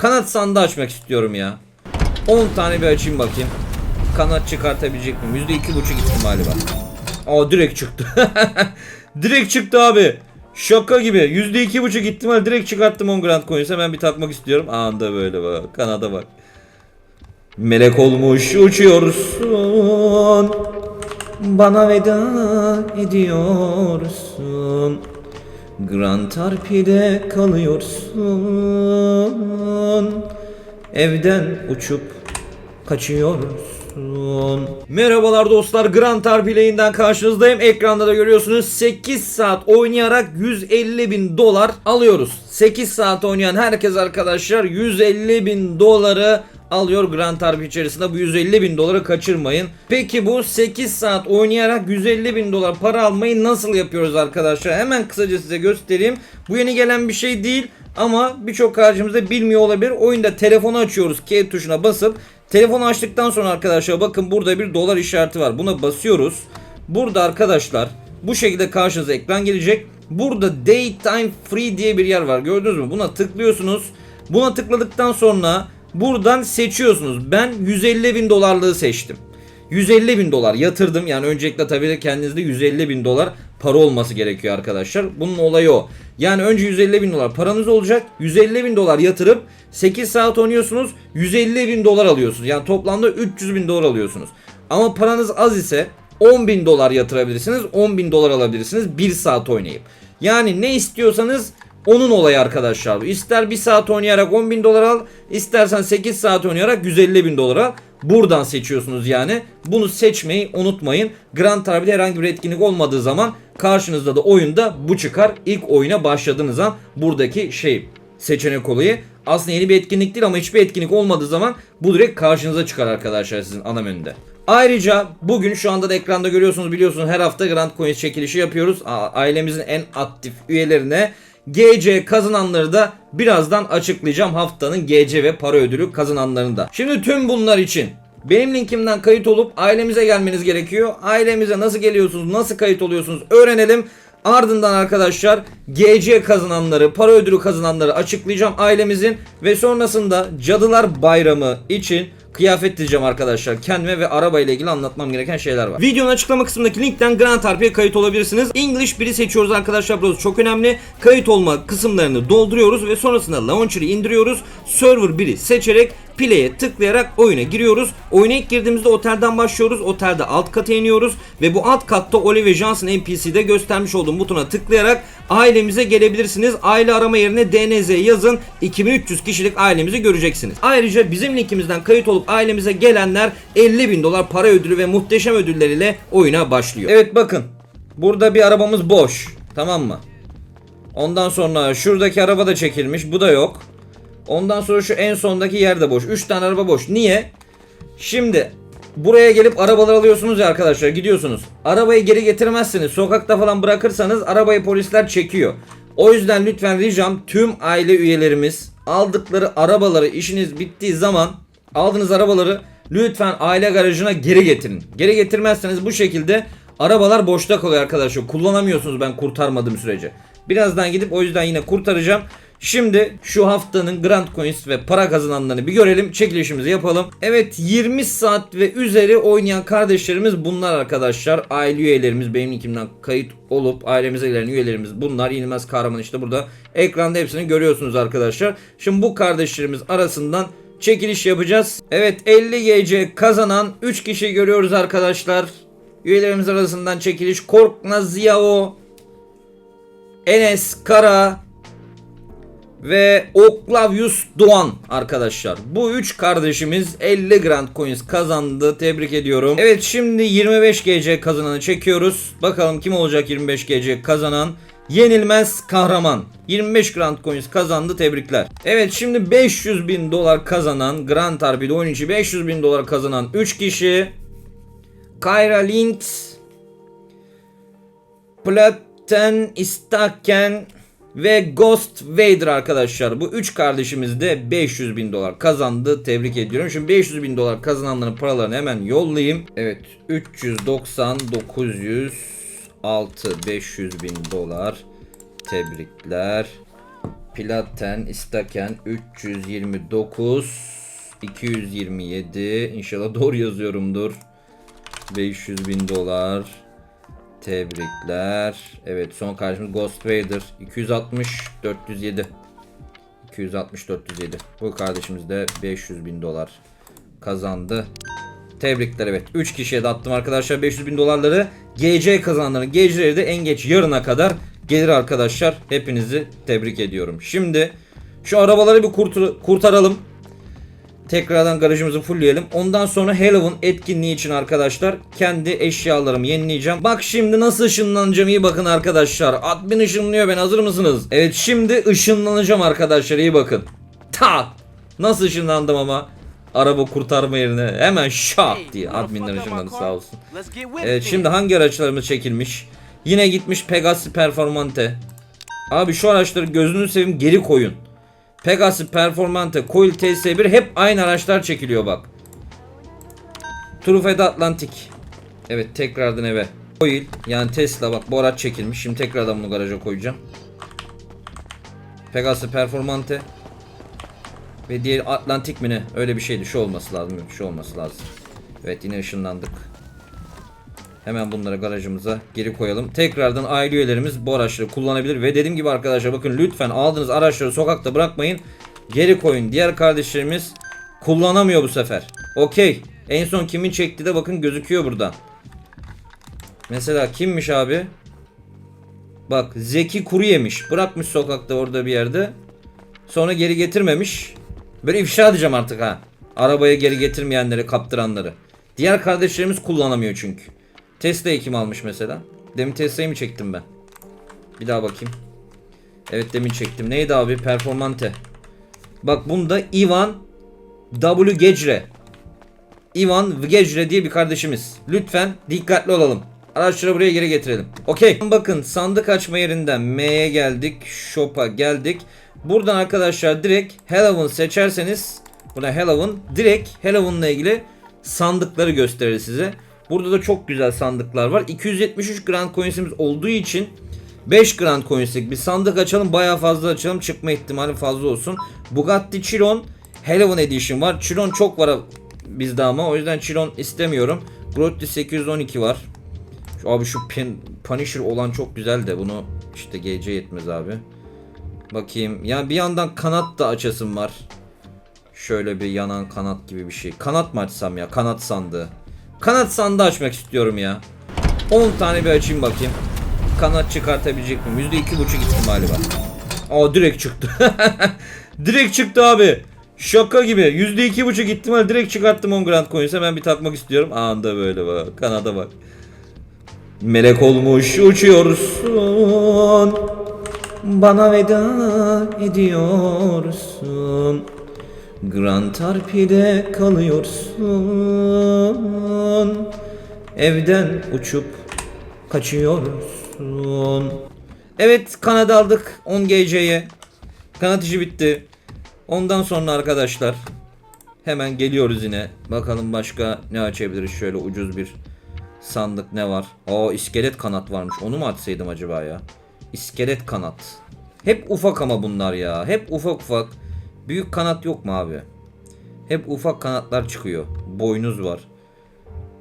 Kanat sandığı açmak istiyorum ya. 10 tane bir açayım bakayım. Kanat çıkartabilecek miyim? %2,5 ihtimali var. Aa direkt çıktı. direkt çıktı abi. Şaka gibi. %2,5 ihtimal direkt çıkarttım 10 Grand Coins. Hemen bir takmak istiyorum. Anda böyle bak. Kanada bak. Melek olmuş uçuyorsun. Bana veda ediyorsun. Grand Tarpi'de kalıyorsun. Evden uçup kaçıyorsun. Merhabalar dostlar. Grand Tarpi Lane'den karşınızdayım. Ekranda da görüyorsunuz 8 saat oynayarak 150 bin dolar alıyoruz. 8 saat oynayan herkes arkadaşlar 150 bin doları alıyor Grand Tarpi içerisinde bu 150 bin doları kaçırmayın. Peki bu 8 saat oynayarak 150 bin dolar para almayı nasıl yapıyoruz arkadaşlar? Hemen kısaca size göstereyim. Bu yeni gelen bir şey değil ama birçok harcımız da bilmiyor olabilir. Oyunda telefonu açıyoruz K tuşuna basıp telefonu açtıktan sonra arkadaşlar bakın burada bir dolar işareti var. Buna basıyoruz. Burada arkadaşlar bu şekilde karşınıza ekran gelecek. Burada Daytime Free diye bir yer var. Gördünüz mü? Buna tıklıyorsunuz. Buna tıkladıktan sonra buradan seçiyorsunuz. Ben 150 bin dolarlığı seçtim. 150 bin dolar yatırdım. Yani öncelikle tabii de kendinizde 150 bin dolar para olması gerekiyor arkadaşlar. Bunun olayı o. Yani önce 150 bin dolar paranız olacak. 150 bin dolar yatırıp 8 saat oynuyorsunuz. 150 bin dolar alıyorsunuz. Yani toplamda 300 bin dolar alıyorsunuz. Ama paranız az ise 10 bin dolar yatırabilirsiniz. 10 bin dolar alabilirsiniz 1 saat oynayıp. Yani ne istiyorsanız onun olayı arkadaşlar. İster 1 saat oynayarak 10 bin dolar al. istersen 8 saat oynayarak 150 bin dolar al. Buradan seçiyorsunuz yani. Bunu seçmeyi unutmayın. Grand Tarbi'de herhangi bir etkinlik olmadığı zaman karşınızda da oyunda bu çıkar. İlk oyuna başladığınız an buradaki şey seçenek olayı. Aslında yeni bir etkinlik değil ama hiçbir etkinlik olmadığı zaman bu direkt karşınıza çıkar arkadaşlar sizin ana menüde. Ayrıca bugün şu anda da ekranda görüyorsunuz biliyorsunuz her hafta Grand Coins çekilişi yapıyoruz. Ailemizin en aktif üyelerine GC kazananları da birazdan açıklayacağım haftanın GC ve para ödülü kazananlarını da. Şimdi tüm bunlar için benim linkimden kayıt olup ailemize gelmeniz gerekiyor. Ailemize nasıl geliyorsunuz, nasıl kayıt oluyorsunuz öğrenelim. Ardından arkadaşlar GC kazananları, para ödülü kazananları açıklayacağım ailemizin ve sonrasında Cadılar Bayramı için kıyafet diyeceğim arkadaşlar. Kendime ve araba ile ilgili anlatmam gereken şeyler var. Videonun açıklama kısmındaki linkten Grand Harpi'ye kayıt olabilirsiniz. English 1'i seçiyoruz arkadaşlar. Burası çok önemli. Kayıt olma kısımlarını dolduruyoruz ve sonrasında launcher'ı indiriyoruz. Server 1'i seçerek play'e tıklayarak oyuna giriyoruz. Oyuna ilk girdiğimizde otelden başlıyoruz. Otelde alt kata iniyoruz ve bu alt katta Oli ve Johnson NPC'de göstermiş olduğum butona tıklayarak ailemize gelebilirsiniz. Aile arama yerine DNZ yazın. 2300 kişilik ailemizi göreceksiniz. Ayrıca bizim linkimizden kayıt olup ailemize gelenler 50 bin dolar para ödülü ve muhteşem ödülleriyle oyuna başlıyor. Evet bakın. Burada bir arabamız boş. Tamam mı? Ondan sonra şuradaki araba da çekilmiş. Bu da yok. Ondan sonra şu en sondaki yer de boş. 3 tane araba boş. Niye? Şimdi buraya gelip arabalar alıyorsunuz ya arkadaşlar gidiyorsunuz. Arabayı geri getirmezseniz sokakta falan bırakırsanız arabayı polisler çekiyor. O yüzden lütfen ricam tüm aile üyelerimiz aldıkları arabaları işiniz bittiği zaman aldığınız arabaları lütfen aile garajına geri getirin. Geri getirmezseniz bu şekilde arabalar boşta kalıyor arkadaşlar. Kullanamıyorsunuz ben kurtarmadığım sürece. Birazdan gidip o yüzden yine kurtaracağım. Şimdi şu haftanın Grand Coins ve para kazananlarını bir görelim. Çekilişimizi yapalım. Evet 20 saat ve üzeri oynayan kardeşlerimiz bunlar arkadaşlar. Aile üyelerimiz benim linkimden kayıt olup ailemize gelen üyelerimiz bunlar. İnilmez kahraman işte burada. Ekranda hepsini görüyorsunuz arkadaşlar. Şimdi bu kardeşlerimiz arasından çekiliş yapacağız. Evet 50 GC kazanan 3 kişi görüyoruz arkadaşlar. Üyelerimiz arasından çekiliş Korkmaz Ziyao, Enes Kara, ve Oklavius Doğan arkadaşlar. Bu üç kardeşimiz 50 Grand Coins kazandı. Tebrik ediyorum. Evet şimdi 25 GC kazananı çekiyoruz. Bakalım kim olacak 25 GC kazanan. Yenilmez kahraman. 25 Grand Coins kazandı tebrikler. Evet şimdi 500 bin dolar kazanan Grand Harbi'de oyun içi 500 bin dolar kazanan 3 kişi. Kyra Links. Platen Istaken ve Ghost Vader arkadaşlar. Bu üç kardeşimiz de 500 bin dolar kazandı. Tebrik ediyorum. Şimdi 500 bin dolar kazananların paralarını hemen yollayayım. Evet 390 906 500 bin dolar. Tebrikler. Platen, istaken 329 227 İnşallah doğru yazıyorumdur. 500 bin dolar. Tebrikler. Evet son karşımız Ghost Vader 260 407 260 407 Bu kardeşimiz de 500 bin dolar kazandı. Tebrikler evet. 3 kişiye de attım arkadaşlar 500 bin dolarları. GC kazananların GC'leri de en geç yarına kadar gelir arkadaşlar. Hepinizi tebrik ediyorum. Şimdi şu arabaları bir kurtar- kurtaralım. Tekrardan garajımızı fullleyelim. Ondan sonra Halloween etkinliği için arkadaşlar kendi eşyalarımı yenileyeceğim. Bak şimdi nasıl ışınlanacağım iyi bakın arkadaşlar. Admin ışınlıyor ben hazır mısınız? Evet şimdi ışınlanacağım arkadaşlar iyi bakın. Ta! Nasıl ışınlandım ama? Araba kurtarma yerine hemen şak diye adminler ışınlandı sağ olsun. Evet şimdi hangi araçlarımız çekilmiş? Yine gitmiş Pegasus Performante. Abi şu araçları gözünü seveyim geri koyun. Pegasus Performante, Coil TS1 hep aynı araçlar çekiliyor bak. Truffaut Atlantic. Evet tekrardan eve. Coil yani Tesla bak bu araç çekilmiş. Şimdi tekrardan bunu garaja koyacağım. Pegasus Performante. Ve diğer Atlantik mi ne? Öyle bir şeydi. Şu olması lazım. Şu olması lazım. Evet yine ışınlandık. Hemen bunları garajımıza geri koyalım. Tekrardan aile üyelerimiz bu araçları kullanabilir. Ve dediğim gibi arkadaşlar bakın lütfen aldığınız araçları sokakta bırakmayın. Geri koyun. Diğer kardeşlerimiz kullanamıyor bu sefer. Okey. En son kimin çekti de bakın gözüküyor burada. Mesela kimmiş abi? Bak Zeki kuru yemiş. Bırakmış sokakta orada bir yerde. Sonra geri getirmemiş. Böyle ifşa edeceğim artık ha. Arabaya geri getirmeyenleri, kaptıranları. Diğer kardeşlerimiz kullanamıyor çünkü. Tesla'yı kim almış mesela? Demin Tesla'yı mı çektim ben? Bir daha bakayım. Evet demin çektim. Neydi abi? Performante. Bak bunda Ivan W. Gecre. Ivan Vgecre diye bir kardeşimiz. Lütfen dikkatli olalım. Araçları buraya geri getirelim. Okey. Bakın sandık açma yerinden M'ye geldik. Shop'a geldik. Buradan arkadaşlar direkt Halloween seçerseniz buna Halloween direkt Halloween'la ilgili sandıkları gösterir size. Burada da çok güzel sandıklar var. 273 Grand Coins'imiz olduğu için 5 Grand Coins'lik bir sandık açalım. Bayağı fazla açalım. Çıkma ihtimali fazla olsun. Bugatti Chiron Halloween Edition var. Chiron çok var bizde ama. O yüzden Chiron istemiyorum. Grotti 812 var. Abi şu pin, Punisher olan çok güzel de bunu işte GC yetmez abi. Bakayım. Yani bir yandan kanat da açasım var. Şöyle bir yanan kanat gibi bir şey. Kanat mı açsam ya? Kanat sandığı. Kanat sandığı açmak istiyorum ya. 10 tane bir açayım bakayım. Kanat çıkartabilecek miyim? %2.5 ihtimali var. Aa direkt çıktı. direkt çıktı abi. Şaka gibi. %2.5 ihtimal direkt çıkarttım 10 Grand Coins'e. Hemen bir takmak istiyorum. Anda böyle bak. Kanada bak. Melek olmuş uçuyorsun. Bana veda ediyorsun. Grand Tarpi'de kalıyorsun. Evden uçup kaçıyorsun. Evet kanat aldık 10 GC'ye. Kanat işi bitti. Ondan sonra arkadaşlar hemen geliyoruz yine. Bakalım başka ne açabiliriz şöyle ucuz bir sandık ne var? Aa iskelet kanat varmış. Onu mu açsaydım acaba ya? İskelet kanat. Hep ufak ama bunlar ya. Hep ufak ufak. Büyük kanat yok mu abi? Hep ufak kanatlar çıkıyor. Boynuz var.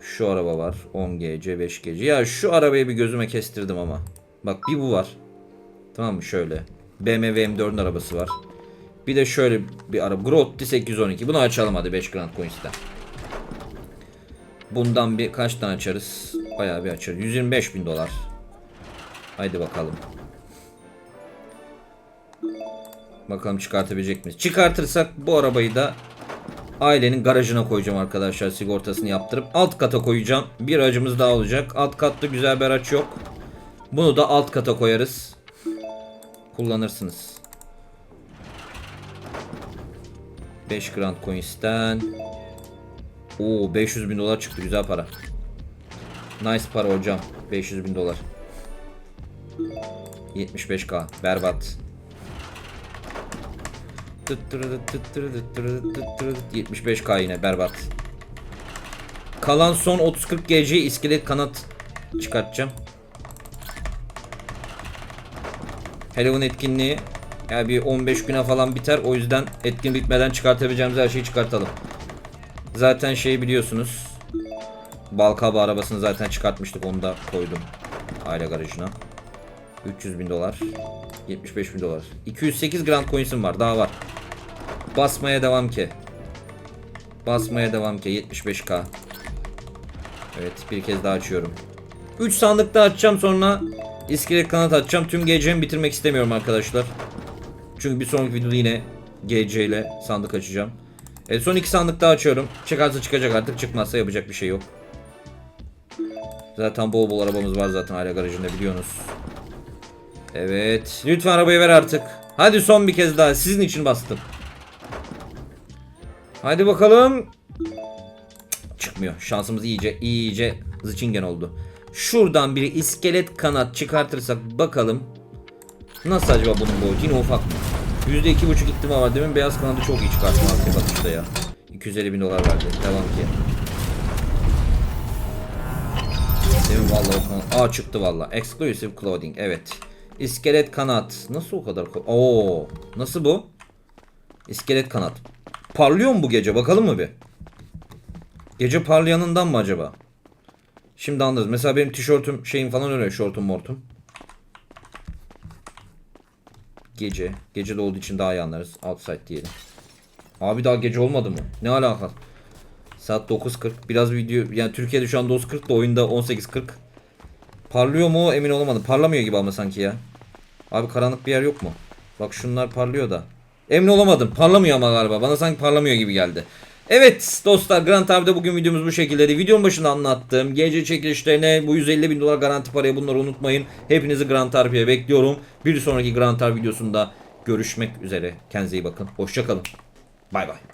Şu araba var. 10 GC 5 GC. Ya şu arabayı bir gözüme kestirdim ama. Bak bir bu var. Tamam mı şöyle. BMW M4'ün arabası var. Bir de şöyle bir araba. Grotti 812. Bunu açalım hadi 5 Grand Coins'ten. Bundan bir kaç tane açarız? Bayağı bir açarız. 125 bin dolar. Haydi bakalım. Bakalım çıkartabilecek miyiz? Çıkartırsak bu arabayı da ailenin garajına koyacağım arkadaşlar sigortasını yaptırıp alt kata koyacağım. Bir aracımız daha olacak. Alt katta güzel bir araç yok. Bunu da alt kata koyarız. Kullanırsınız. 5 Grand Coins'ten Oo 500 bin dolar çıktı güzel para. Nice para hocam. 500 bin dolar. 75k berbat. 75k yine berbat. Kalan son 30-40 GC iskelet kanat çıkartacağım. Halloween etkinliği Yani bir 15 güne falan biter. O yüzden etkin bitmeden çıkartabileceğimiz her şeyi çıkartalım. Zaten şeyi biliyorsunuz. Balkaba arabasını zaten çıkartmıştık. Onu da koydum. Aile garajına. 300 bin dolar. 75 bin dolar. 208 Grand Coins'im var. Daha var. Basmaya devam ki. Basmaya devam ki. 75k. Evet bir kez daha açıyorum. 3 sandık daha açacağım sonra iskelet kanat açacağım. Tüm GC'mi bitirmek istemiyorum arkadaşlar. Çünkü bir sonraki videoda yine GC ile sandık açacağım. Evet son iki sandık daha açıyorum. Çıkarsa çıkacak artık. Çıkmazsa yapacak bir şey yok. Zaten bol bol arabamız var zaten aile garajında biliyorsunuz. Evet. Lütfen arabayı ver artık. Hadi son bir kez daha. Sizin için bastım. Hadi bakalım. Çıkmıyor. Şansımız iyice iyice zıçingen oldu. Şuradan bir iskelet kanat çıkartırsak bakalım. Nasıl acaba bunun boyutu? Yine ufak. %2,5 ihtimal var. Demin beyaz kanadı çok iyi çıkarttım arkaya bakışta ya. 250 bin dolar verdi. Devam ki. Demin vallahi o kanat. Aa çıktı valla. Exclusive clothing. Evet. İskelet kanat. Nasıl o kadar? Oo. Nasıl bu? İskelet kanat. Parlıyor mu bu gece? Bakalım mı bir? Gece parlayanından mı acaba? Şimdi anlarız. Mesela benim tişörtüm şeyim falan öyle şortum mortum. Gece. Gece de olduğu için daha iyi anlarız. Outside diyelim. Abi daha gece olmadı mı? Ne alaka? Saat 9.40. Biraz video yani Türkiye'de şu an 9.40 da oyunda 18.40. Parlıyor mu emin olamadım. Parlamıyor gibi ama sanki ya. Abi karanlık bir yer yok mu? Bak şunlar parlıyor da. Emin olamadım. Parlamıyor ama galiba. Bana sanki parlamıyor gibi geldi. Evet dostlar Grand Abi'de bugün videomuz bu şekildeydi. Videonun başında anlattığım gece çekilişlerine bu 150 bin dolar garanti parayı bunları unutmayın. Hepinizi Grand Abi'ye bekliyorum. Bir sonraki Grand Arbi videosunda görüşmek üzere. Kendinize iyi bakın. Hoşçakalın. Bay bay.